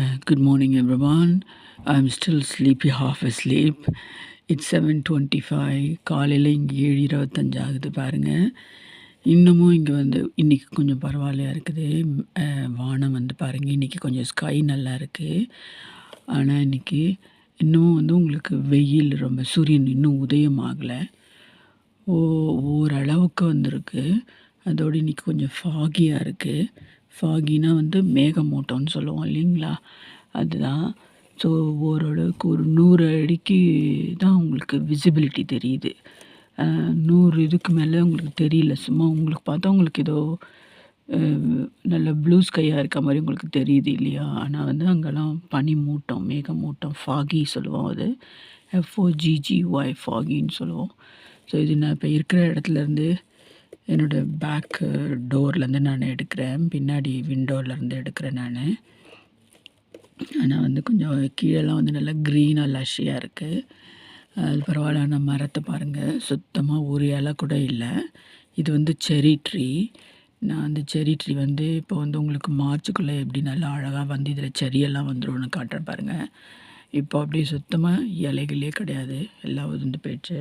Uh, good morning, everyone. I'm still sleepy, half asleep. It's seven twenty five காலையில் இங்கே ஏழு இருபத்தஞ்சு ஆகுது பாருங்கள் இன்னமும் இங்கே வந்து இன்றைக்கி கொஞ்சம் பரவாயில்லையா இருக்குது. வானம் வந்து பாருங்கள் இன்றைக்கி கொஞ்சம் ஸ்கை நல்லா இருக்குது ஆனால் இன்றைக்கி இன்னமும் வந்து உங்களுக்கு வெயில் ரொம்ப சூரியன் இன்னும் உதயம் ஆகலை. ஓ ஓரளவுக்கு வந்திருக்கு. அதோடு இன்றைக்கி கொஞ்சம் ஃபாகியாக இருக்குது ஃபாகினா வந்து மேகமூட்டம்னு சொல்லுவோம் இல்லைங்களா? அதுதான். ஸோ ஓரளவுக்கு ஒரு நூறு அடிக்கு தான் உங்களுக்கு விசிபிலிட்டி தெரியுது. நூறு இதுக்கு மேலே உங்களுக்கு தெரியல. சும்மா உங்களுக்கு பார்த்தா உங்களுக்கு ஏதோ நல்ல ப்ளூ ஸ்கையாக இருக்க மாதிரி உங்களுக்கு தெரியுது இல்லையா? ஆனால் வந்து அங்கெல்லாம் பனி மூட்டம் மேகமூட்டம் ஃபாகி சொல்லுவோம் அது. எஃப்ஓஜிஜிஒய் ஃபாகின்னு சொல்லுவோம். ஸோ இது நான் இப்போ இருக்கிற இடத்துலேருந்து என்னோடய பேக்கு டோர்லேருந்து நான் எடுக்கிறேன். பின்னாடி விண்டோலேருந்து எடுக்கிறேன் நான். ஆனால் வந்து கொஞ்சம் கீழெல்லாம் வந்து நல்லா க்ரீனாக லஷ்ஷியாக இருக்குது அது பரவாயில்ல ஆனால் மரத்தை பாருங்கள் சுத்தமாக ஒரு இலை கூட இல்லை. இது வந்து செரி ட்ரீ நான் அந்த செரி ட்ரீ வந்து இப்போ வந்து உங்களுக்கு மார்ச்சுக்குள்ளே எப்படி நல்லா அழகாக வந்து இதில் செரியெல்லாம் வந்துடும்னு காட்டுறேன் பாருங்கள் இப்போ அப்படியே சுத்தமாக இலைகளே கிடையாது. எல்லாம் உதிர்ந்து போயிடுச்சு.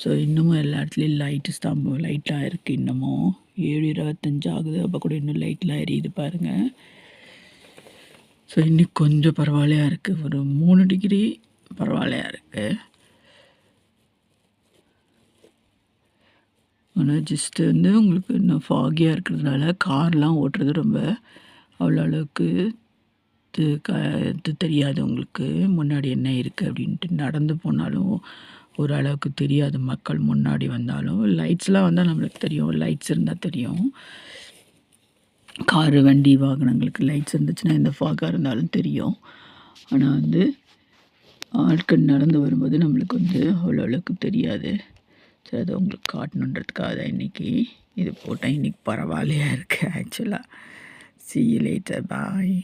ஸோ இன்னமும் எல்லா இடத்துலையும் லைட்டு ஸ்தம்பம் லைட்டாக இருக்குது இன்னமும். ஏழு இருபத்தஞ்சு ஆகுது. அப்போ கூட இன்னும் லைட்லாம் எரியுது பாருங்கள் ஸோ இன்னும் கொஞ்சம் பரவாயில்லையா இருக்குது ஒரு மூணு டிகிரி பரவாயில்லையா இருக்குது ஆனால் ஜஸ்ட்டு வந்து உங்களுக்கு இன்னும் ஃபாகியாக இருக்கிறதுனால கார்லாம் ஓட்டுறது ரொம்ப அவ்வளோ அளவுக்கு இது க இது தெரியாது உங்களுக்கு. முன்னாடி என்ன இருக்குது அப்படின்ட்டு நடந்து போனாலும் ஓரளவுக்கு தெரியாது மக்கள் முன்னாடி வந்தாலும். லைட்ஸ்லாம் வந்தால் நம்மளுக்கு தெரியும். லைட்ஸ் இருந்தால் தெரியும். காரு வண்டி வாகனங்களுக்கு லைட்ஸ் இருந்துச்சுன்னா எந்த ஃபாகாக இருந்தாலும் தெரியும். ஆனால் வந்து ஆட்கள் நடந்து வரும்போது நம்மளுக்கு வந்து அவ்வளோ அளவுக்கு தெரியாது. சரி அதை உங்களுக்கு காட்டணுன்றதுக்காக தான் இன்றைக்கி இது போட்டால் இன்றைக்கி பரவாயில்லையா இருக்குது ஆக்சுவலாக சி லேட்டர் பாய்